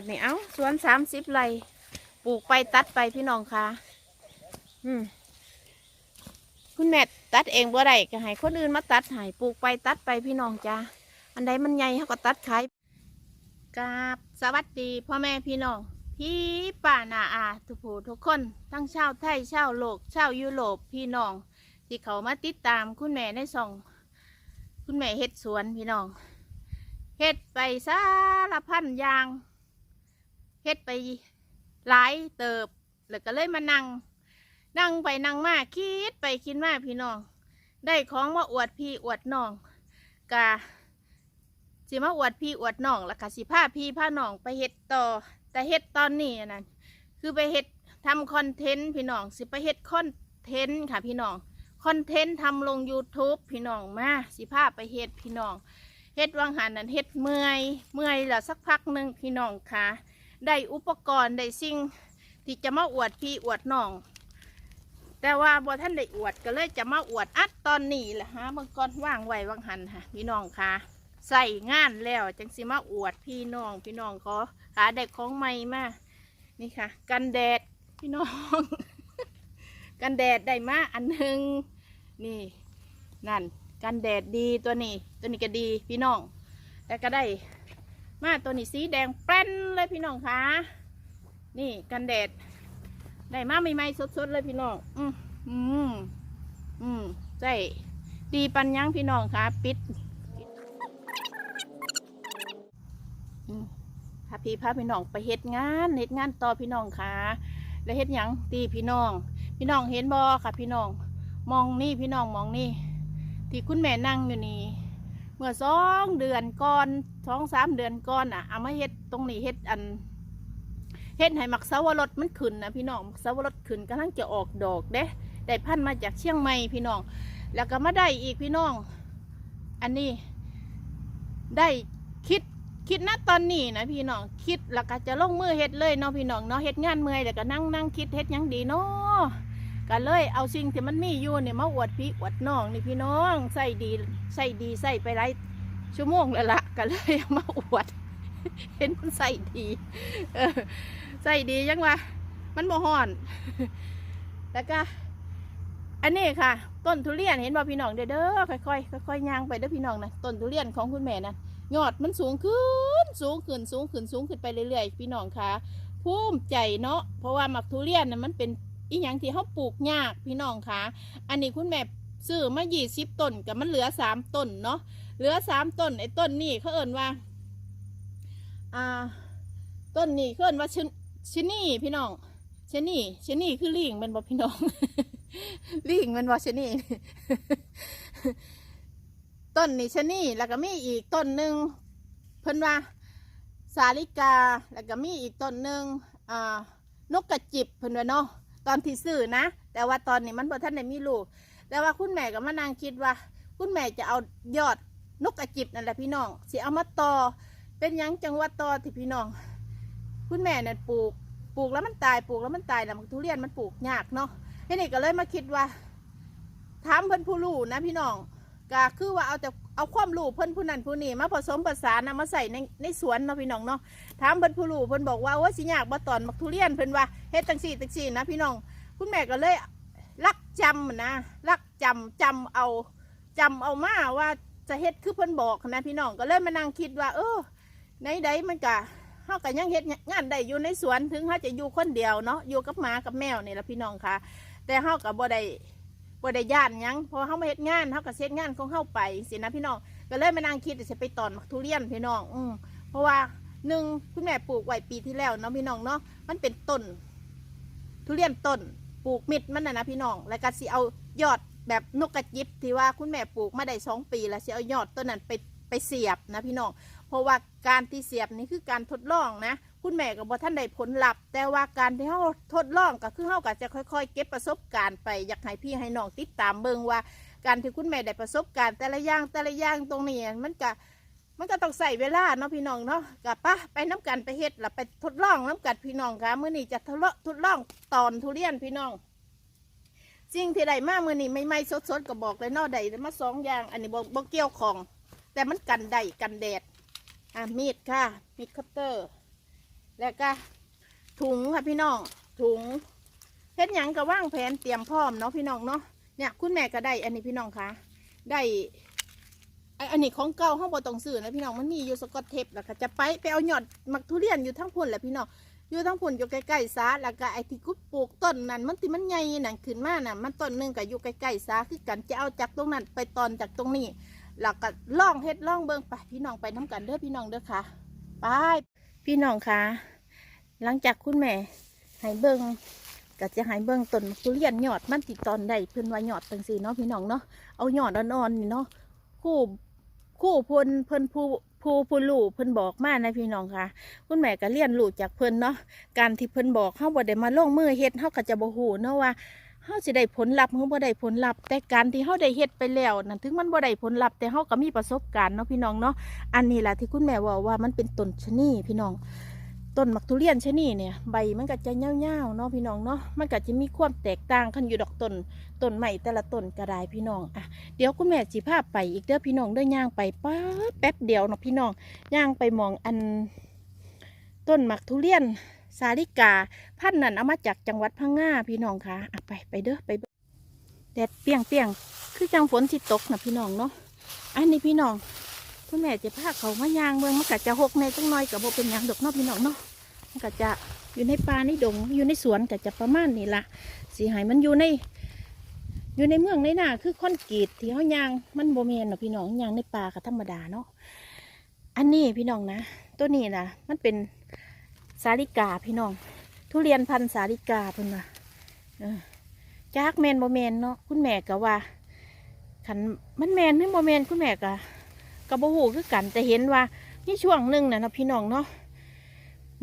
บัดนี้เอ้าสวนสามสิบไร่ปลูกไปตัดไปพี่น้องค่ะ อืมคุณแม่ตัดเองบ่ได้ก็ให้คนอื่นมาตัดให้ปลูกไปตัดไปพี่น้องจ้าอันใดมันใหญ่เขาก็ตัดขายกราบสวัสดีพ่อแม่พี่น้อง พี่ป้านาอาทุกผู้ทุกคนทั้งชาวไทยชาวโลกชาวยุโรปพี่น้อง ที่เขามาติดตามคุณแม่ในส่อง คุณแม่เฮ็ดสวนพี่น้องเฮ็ดไปสารพันยาง เฮ็ดไปหลายเติบ แล้วก็เลยมานั่ง นั่งไปนั่งมาคิดไปคิดมาพี่น้อง ได้ของมาอวดพี่อวดน้องกะสิมาอวดพี่อวดน้องแล้วก็สิพาพี่พาน้องไปเฮ็ดต่อ แต่เฮ็ดตอนนี้นั่นคือไปเฮ็ดทำคอนเทนต์พี่น้องสิไปเฮ็ดคอนเทนต์ค่ะพี่น้องคอนเทนต์ทำลง YouTube พี่น้องมาสิพาไปเฮ็ดพี่น้องเฮ็ดวังหันนั้นเฮ็ดเมื่อย เมื่อยแล้วสักพักหนึ่งพี่น้องค่ะ ได้อุปกรณ์ได้สิ่งที่จะมาอวดพี่อวดน้อง แต่ว่าบ่ท่านได้อวดก็เลยจะมาอวดอัดตอนนี้แหละฮะเมื่อก่อนว่างไว้วังหันค่ะพี่น้องค่ะใส่งานแล้วจังสิมาอวดพี่น้องพี่น้องขอหาได้ของใหม่มานี่ค่ะ กันแดดพี่น้อง กันแดดได้มาอันหนึ่งนี่นั่น กันแดดดีตัวนี้ ตัวนี้ก็ดีพี่น้องแต่ก็ได้ มาตัวนี้สีแดงแป้นเลยพี่น้องคะนี่กันแดดได้มาใหม่ๆสดๆเลยพี่น้อง อืมอืมอืมใช่ดีปันยังพี่น้องคะปิดพาพี่พาพี่น้องไปเฮ็ดงานเฮ็ดงานต่อพี่น้องคะแล้วเฮ็ดยังตีพี่น้อง พี่น้องเห็นบอค่ะ พี่น้อง มองนี่พี่น้องมองนี่ ที่คุณแม่นั่งอยู่นี่ เมื่อสองเดือนก่อนสองสามเดือนก่อนอะเอามาเฮ็ดตรงนี้เฮ็ดอันเฮ็ดให้มักสาวรสมันขึ้นนะพี่น้องมักสาวรสขึ้นกำลังจะออกดอกเด้ได้พันธุ์มาจากเชียงใหม่พี่น้อง แล้วก็มาได้อีกพี่น้อง อันนี้ได้คิดคิดนะตอนนี้นะพี่น้องคิดแล้วก็จะลงมือเฮ็ดเลยเนาะพี่น้องเนาะเฮ็ดงานเมื่อยแล้วก็นั่งนั่งคิดเฮ็ดยังดีเนาะ ก็เลยเอาสิ่งที่มันมีอยู่เนี่ยมาอวดพี่อวดน้องนี่พี่น้องใส่ดีใส่ดีใส่ไปหลายชั่วโมงแล้วละก็เลยเอามาอวด เห็นมันใส่ดีเออใส่ดียังวะมันบ่ฮ้อน แล้วก็ อันนี้ค่ะ ต้นทุเรียนเห็นบ่พี่น้องเด้อเด้อค่อยๆค่อยๆย่างไปเด้อพี่น้องนะต้นทุเรียนของคุณแม่นะยอดมันสูงขึ้น สูงขึ้นสูงขึ้นสูงขึ้นไปเรื่อยๆพี่น้องค่ะภูมิใจเนาะเพราะว่าหมักทุเรียนน่ะมันเป็น อีหยังที่เขาปลูกยากพี่น้องคะอันนี้คุณแม่ซื้อมายี่สิบต้นกับมันเหลือสามต้นเนาะเหลือสามต้นไอ้ต้นนี่เขาเอิ่นว่า อ่า ต้นนี้เขาเอิ่นว่าชนชะนี่พี่น้องชะนี่ชะนี่คือลิงแมันบอกพี่น้องลิงแมันว่าชะนี่ต้นนี้ชะนี่แล้วก็มีอีกต้นหนึ่งเพิ่นว่าสาลิกาแล้วก็มีอีกต้นหนึ่งอ่านกกระจิบเพิ่นว่าเนาะ ตอนที่ซื้อนะ แต่ว่าตอนนี้มันบ่ท่านได้มีลูก แต่ว่าคุณแม่ก็มานั่งคิดว่า คุณแม่จะเอายอดนกกระจิบนั่นแหละพี่น้องสิเอามาต่อเป็นยังจังหวัดต่อที่พี่น้อง คุณแม่เนี่ยปลูกปลูกแล้วมันตายปลูกแล้วมันตายแล้วมันทุเรียนมันปลูกยากเนาะทีนี้ก็เลยมาคิดว่าถามเพิ่นผู้รู้นะพี่น้องก็คือว่าเอาแต่ เอาความรู้เพิ่นผู้นั้นผู้นี้มาผสมผสานนะมาใส่ในในสวนเนาะพี่น้องเนาะถามเพิ่นผู้รู้เพิ่นบอกว่าว่าสิยากบ่ตอนมักทุเรียนเพิ่นว่าเฮ็ดจังซี่จังซี่นะพี่น้องคุณแม่ก็เลยลักจำนะลักจำจำเอาจำเอามาว่าจะเฮ็ดคือเพิ่นบอกนะพี่น้องก็เลยมานั่งคิดว่า เออในใดมันก็เฮาก็ยังเฮ็ดงานได้อยู่ในสวนถึงเฮาจะอยู่คนเดียวเนาะอยู่กับหมากับแมวนี่ละพี่น้องค่ะ แต่เฮาก็บ่ได้ บ่ได้ย่านหยังพอเฮามาเฮ็ดงานเฮาก็เฮ็ดงานของเฮาไปสินะพี่น้องก็เลยมานั่งคิดว่าจะไปตอนมักทุเรียนพี่น้องอืมเพราะว่าหนึ่งคุณแม่ปลูกไว้ปีที่แล้วเนาะพี่น้องเนาะมันเป็นต้น ทุเรียนต้นปลูกมิดมันนะนะพี่น้อง แล้วก็สิเอายอดแบบนกกระจิบที่ว่าคุณแม่ปลูกมาได้สองปีแล้วสิเอายอดต้นนั้นไปไปเสียบนะพี่น้องเพราะว่าการที่เสียบนี่คือการทดลองนะ คุณแม่ก็บอกท่านได้ผลลัพธ์แต่ว่าการที่เขาทดลองก็คือเขาก็จะค่อย ๆ เก็บประสบการณ์ไปอยากให้พี่ให้น้องติดตามเบิ่งว่า การที่คุณแม่ได้ประสบการณ์แต่ละอย่างแต่ละอย่างตรงนี้มันก็มันก็ต้องใส่เวลาเนาะพี่น้องเนาะกับปะไปน้ำกันไปเฮ็ดแล้วไปทดลองน้ำกันพี่น้องค่ะมื้อนี้จะทดลองทดลองตอนทุเรียนพี่น้องสิ่งที่ได้มากมื้อนี้ไม่ไม่ๆสดก็บอกเลยเนาะได้มาสองอย่างอันนี้บ่บ่เกี่ยวของ แต่มันกันได้กันแดดอะมีดค่ะมีดคัตเตอร์ แล้วก็ถุงค่ะพี่น้องถุงเฮ็ดหยังก็ว่างแผนเตรียมพร้อมเนาะพี่น้องเนาะเนี่ยคุณแม่ก็ได้ อันนี้พี่น้องคะได้อันนี้ของเก่าห้องบอต้องซื้อนะพี่น้องมันมีอยู่สกอตเทปแล้วก็จะไปไปเอาหยอดมักทุเรียนอยู่ทั้งพุ่นแหละพี่น้องอยู่ทั้งพุ่นอยู่ใกล้ๆซาแล้วก็ไอ้ที่กุดปลูกต้นนั้นมันที่มันใหญ่นั่นขึ้นมาน่ะมันต้นหนึงก็อยู่ใกล้ๆซาคือกันจะเอาจากตรงนั้นไปตอนจากตรงนี้แล้วก็ล่องเฮ็ดล่องเบิ่งไปพี่น้องไปน้กันเด้อพี่น้องเด้อค่ะไปพี่น้องค่ะ หลังจากคุณแม่ให้เบิ่งก็จะให้เบิ่งต้นทุเรียนยอดมันติดตอนใดเพิ่อนว่ายอดจังซี่เนาะพี่น้องเนาะเอายอดอ่อนๆนี่เนาะคู่คู่พนเพิ่นผู้ผู้ผู้รู้เพิ่นบอกมานะพี่น้องค่ะ คุณแม่ก็เรียนรู้จากเพิ่นเนาะการที่เพิ่นบอกเฮาบ่ได้มาลงมือเฮ็ดเฮาก็จะบ่ฮู้เนาะว่าเฮาสิได้ผลลัพธ์หรือบ่ได้ผลลัพธ์แต่การที่เฮาได้เฮ็ดไปแล้วนั่นถึงมันบ่ได้ผลลัพธ์แต่เฮาก็มีประสบการณ์เนาะพี่น้องเนาะอันนี้แหละที่คุณแม่ว่าว่ามันเป็นต้นชะนีพี่น้อง ต้นมักทุเรียนชะนีเนี่ยใบมันก็จะยาๆเนาะพี่น้องเนาะมันก็จะมีความแตกต่างกันอยู่ดอกต้นต้นใหม่แต่ละต้นก็ไดพี่น้องอะเดี๋ยวคุณแม่สิพาพไปอีกเด้อพี่น้องเด้อย่างไปป๊าแป๊บเดียวเนาะพี่น้องย่างไปมองอัน ต้นมักทุเรียนสาลิกา พันนันเอามาจากจังหวัดพังงาพี่น้องคะอะไปไปเด้อไปแดดเปียงเปียงคือจังฝนสิตกนะพี่น้องเนาะอันนี้พี่น้อง คุณแม่จะพาเขามายางเมืองมันก็จะหกในจังน้อยกับโบเป็นยังดอกนาะพี่น้องเนาะมันก็จะอยู่ในป่าในดงอยู่ในสวนก็จะประมาณนี้ละสีหายมันอยู่ใน อยู่ในเมืองในนาคือคอนกรีตที่เขายางมันโบเมนเนาะพี่น้องยางในป่าก็ธรรมดาเนาะอันนี้พี่น้องนะตัวนี้นะมันเป็นสาลิกาพี่น้อง ทุเรียนพันธุ์สาลิกาเพิ่นว่าจากแมนโบแมนเนาะคุณแม่ก็ว่าขันมันแมนหรือโบแมนคุณแม่ก็ ก็บ่ฮู้คือกันแต่เห็นว่านี่ช่วงหนึ่งนะนาะพี่น้องเนาะ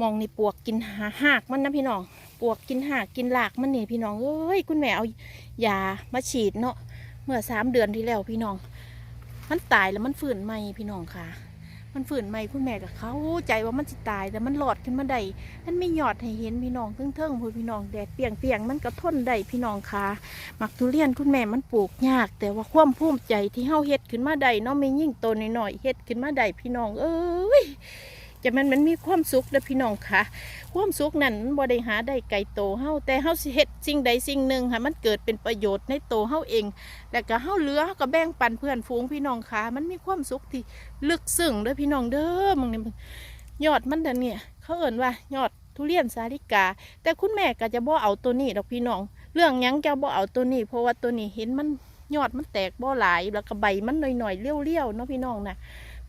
มองนี่ปวกกินหาหากมันนะพี่น้อง ปวกกินหากกินหลากมันนี่พี่น้องเอ้ยคุณแม่เอายามาฉีดเนาะเมื่อสามเดือนที่แล้วพี่น้อง มันตายแล้วมันฝืนไหมพี่น้องค่ะ มันฝืนไหมคุณแม่กับเขาใจว่ามันจะตาย แต่มันหลอดขึ้นมาได้มันไม่หยอดให้เห็นพี่น้องเทิงๆพูดพี่น้องแดดเปียงเปียงมันก็ทนได้พี่น้องค่ะมักทุเรียนคุณแม่มันปลูกยาก แต่ว่าความภูมิใจที่เฮาเฮ็ดขึ้นมาได้เนาะไม่ยิ่งโตนหน่อยๆเฮ็ดขึ้นมาได้พี่น้อง เอ้ย จะมันมันมีความสุขเด้อพี่น้องค่ะ ความสุขนั้นมันบ่ได้หาได้ไกลโตเฮาแต่เฮาสิเฮ็ดสิ่งใดสิ่งหนึ่งให้มันเกิดเป็นประโยชน์ในโตเฮาเอง แล้วก็เฮาเหลือเฮาก็แบ่งปันเพื่อนฝูงพี่น้องค่ะ มันมีความสุขที่ลึกซึ้งเด้อพี่น้องเด้อมึงนี่มึงยอดมันเดนเนี่ย เขาเอ่นว่ายอดทุเรียนสาลิกา แต่คุณแม่ก็จะบ่เอาตัวนี้ดอกพี่น้อง เรื่องยังจะบ่เอาตัวนี้ เพราะว่าตัวนี้เห็นมันยอดมันแตกบ่หลายแล้วก็ใบมันหน่อยๆเลี้ยวๆเนาะพี่น้องนะ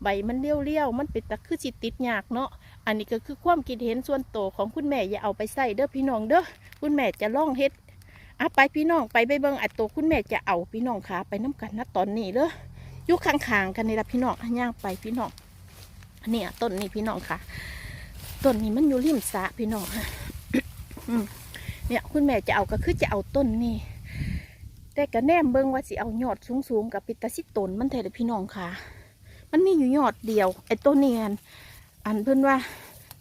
ใบมันเลี้ยวๆมันเป็นตะคือสิติดยากเนาะอันนี้ก็คือความคิดเห็นส่วนตัวของคุณแม่อย่าเอาไปใส่เด้อพี่น้องเด้อคุณแม่จะล่องเฮ็ดอะไปพี่น้องไปไปเบิ่งอันตัวคุณแม่จะเอาพี่น้องขาไปน้กันนะตอนนี้เด้ออยู่ข้างๆกันนี่ละพี่น้องย่างไปพี่น้องอันนี้อะต้นนี้พี่น้องค่ะต้นนี้มันอยู่ริมสะพี่น้องเนี่ยคุณแม่จะเอาก็คือจะเอาต้นนี้แต่กระแนมเบิ้งว่าสิเอายอดสูงๆกับปิตาสิตนมันแท้เลยพี่น้องค่ะ มันมีอยู่ยอดเดียวไอ้ต้นนี้อันอันเพิ่นว่า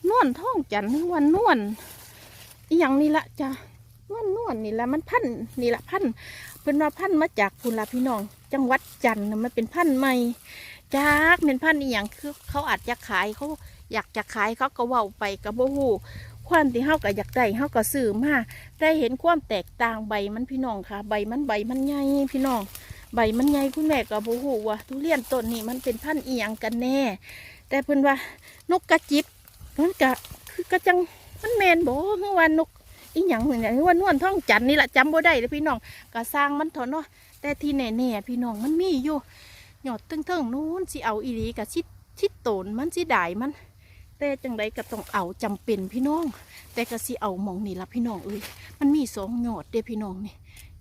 นวลท่องจันทร์หรือว่านวลอีหยังนี่ละจ้ะนวลนวลนี่ละมันพันนี่ละพันเพิ่นว่าพันมาจากพุนละพี่น้อง จังหวัดจันทร์น่ะมันเป็นพันใหม่จากเป็นพันอีหยังคือเขาอาจจะขายเขาอยากจะขายเขาก็เว้าไปกับโบหูความที่เฮาก็อยากได้เฮาก็ซื้อมาได้เห็นความแตกต่างใบมันพี่น้องค่ะ ใบมันใบมันใหญ่พี่น้อง ใบมันใหญ่คุณแม่ก็บ่ฮู้ว่าทุเรียนต้นนี้มันเป็นพันธุ์อียงกันแน่ แต่เพิ่นว่านกกระจิบมันก็คือกระจังมันแมนบ่คือว่านกอีหยังเหมือนี่ยคือว่านวลท้องจันนี่แหละจำบ่ได้เลยพี่น้องก็สร้างมันเถอะเนาะแต่ที่แน่ๆพี่น้องมันมีอยู่หยอดตึงเทิงๆนู้นสิเอาอีหลีกับชิดชิดโตนมันสิได้มัน แต่จังไดก็ต้องเอาจำเป็นพี่น้อง แต่ก็สิเอาหมองนี่ละพี่น้องเอ้ยมันมีสองหยอดเด้พี่น้องนี่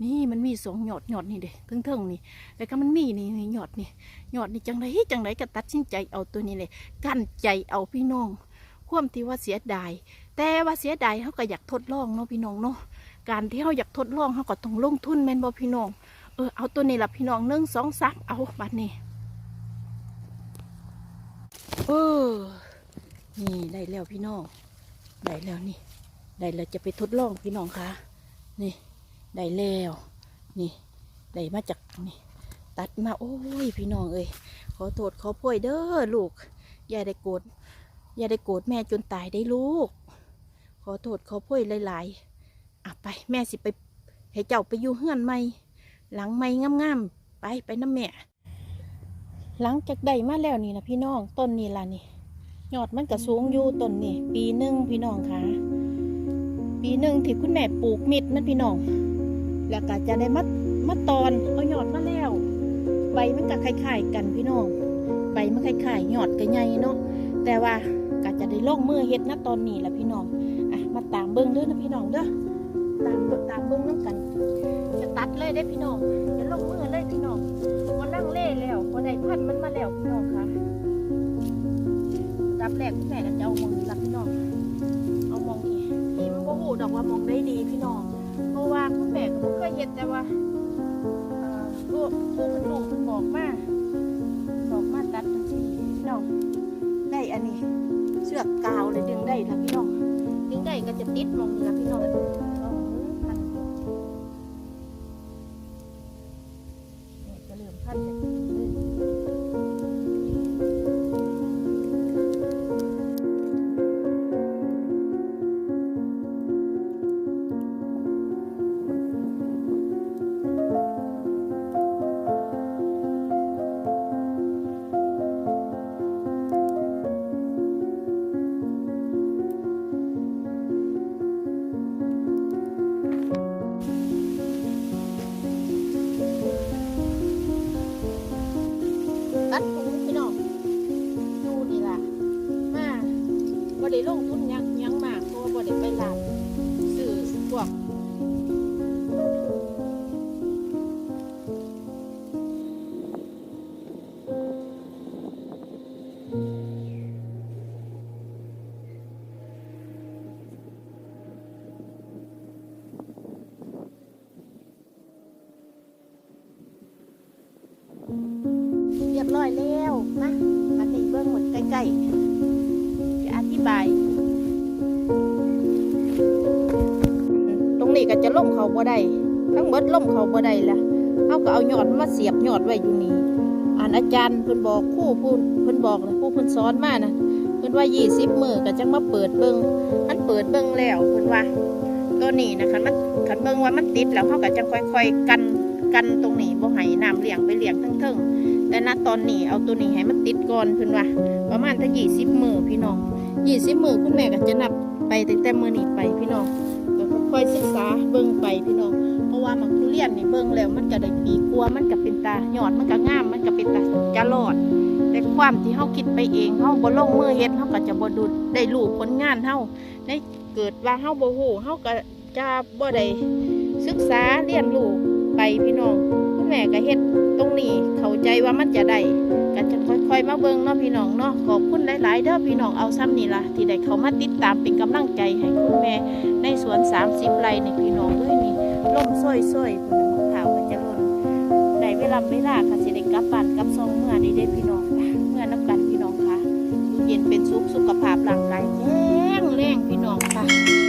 นี่มันมีสองหยอดหยอดนี่เด้ตึงเทิงๆนี่ แล้วก็มันมีนี่หยอดนี่หยอดนี่จังไดจังไดก็ตัดสินใจเอาตัวนี้เลยกั้นใจเอาพี่น้องควมที่ว่าเสียดาย แต่ว่าเสียดายเขาก็อยากทดลองเนาะพี่น้องเนาะการที่เขาอยากทดลองเขาก็ต้องลงทุนแมนบ่พี่น้องเออเอาตัวนี้ละพี่น้องหนึ่งสองสามเอาบัดนี้เออนี่ได้แล้วพี่น้องได้แล้วนี่ได้แล้วจะไปทดลองพี่น้องคะนี่ ได้แล้วนี่ได้มาจากนี่ตัดมาโอ้ยพี่น้องเอ้ยขอโทษขอโพยเด้อลูกอย่าได้โกรธอย่าได้โกรธแม่จนตายได้ลูก ขอโทษขอโพยหลายๆอะไปแม่สิไปให้เจ้าไปอยู่เฮือนใหม่หลังใหม่งามๆไปไปน้ำแม่ หลังจากได้มาแล้วนี่นะพี่น้องต้นนี้ล่ะนี่ยอดมันก็สูงอยู่ต้นนี่ปีหนึ่งพี่น้องคะปีหนึ่งที่คุณแม่ปลูกมิดมันพี่น้อง แล้วก็จะได้มามาตอนเอาหยอดมาแล้ว ใบมันก็คล้ายๆกันพี่น้อง ใบมันคล้ายๆยอดก็ใหญ่เนาะ แต่ว่าก็จะได้ลงมือเฮ็ดนะตอนนี้แหละพี่น้อง อะมาตามเบิ้งเด้อนะพี่น้องเด้อ ตามเบิ่งตามเบิ้งน้ำกัน จะตัดเลยได้พี่น้องจะลงมือเลยพี่น้องวันนั่งเล่แล้ววันใดพันมันมาแล้วพี่น้องค่ะรับแรกแม่ก็จะเอามองนี้ละพี่น้อง เอามองนี้พี่มันก็หูดอกว่ามองได้ดีพี่น้อง เพราะว่าคุณแม่ก็บ่เคยเห็นแต่ว่าเอ่อผู้ผู้คนลูกคนบอกมาบอกมาตัดทันทีพี่น้องได้อันนี้เชือกกาวเลยดึงได้ละพี่น้องดึงได้ก็จะติดมองนี้ละพี่น้องพันเนี่ยจะเริ่มพันจา อยแล้วนะมาในเบื้องหมดใกล้ๆจะอธิบาย ตรงนี้ก็จะล่มเขาบ่ได้ทั้งเบิดล่มเขาบ่ได้ละเขาก็เอายอดมาเสียบยอดไว้อยู่นี่อ่านอาจารย์เพิ่นบอกคู่พูนเพิ่นบอกนะครู่เพิ่นสอนมานะเพิ่นว่า20มื้อก็จังมาเปิดเบิ่งมันเปิดเบิ่งแล้วเพิ่นว่า ตัวนี้นะคะมันคันเบิ่งว่ามันติดแล้วเขาก็จะค่อยๆกันกันตรงนี้บ่ให้น้ำเลี้ยงไปเลี้ยงทั้งเทิงๆ แต่ณตอนนี้เอาตัวนี้ให้มันติดก่อนเพิ่นว่าประมาณถ้ายี่สิบมือพี่น้องยี่สิบมือคุณแม่ก็จะนับไปตั้งแต่มือนี้ไปพี่น้องก็ค่อยศึกษาเบิ่งไปพี่น้อง เพราะว่ามักทุเรียนนี่เบิ่งแล้วมันก็ได้ปีกลัวมันก็เป็นตาหยอดมันก็งามมันก็เป็นตาจะรอด แต่ความที่เฮาคิดไปเองเฮาบ่ลงมือเฮ็ดเฮาก็จะบ่ดูได้รู้ผลงานเฮาในเกิดว่าเฮาบ่ฮู้เฮาก็จะบ่ได้ศึกษาเรียนรู้ไปพี่น้องคุณแม่ก็เฮ็ด ตรงนี้เข้าใจว่ามันจะได้กันจะค่อยๆมาเบิ่งเนาะพี่น้องเนาะขอบคุณหลายๆเด้อพี่น้องเอาซ้ำนี่ละที่ได้เขามาติดตามเป็นกำลังใจให้คุณแม่ในสวน 30 ไร่ในพี่น้องเอ้ยนี่ล่มซ้อยๆคุณมะขาวก็จะล่นได้เวลาเวลาค่ะสิได้กลับบ้านกับซองเมื่อนี้ได้พี่น้องเมื่อนับกันพี่น้องค่ะดูเย็นเป็นสุขสุขภาพร่างกายแจ้งแรงพี่น้องค่ะ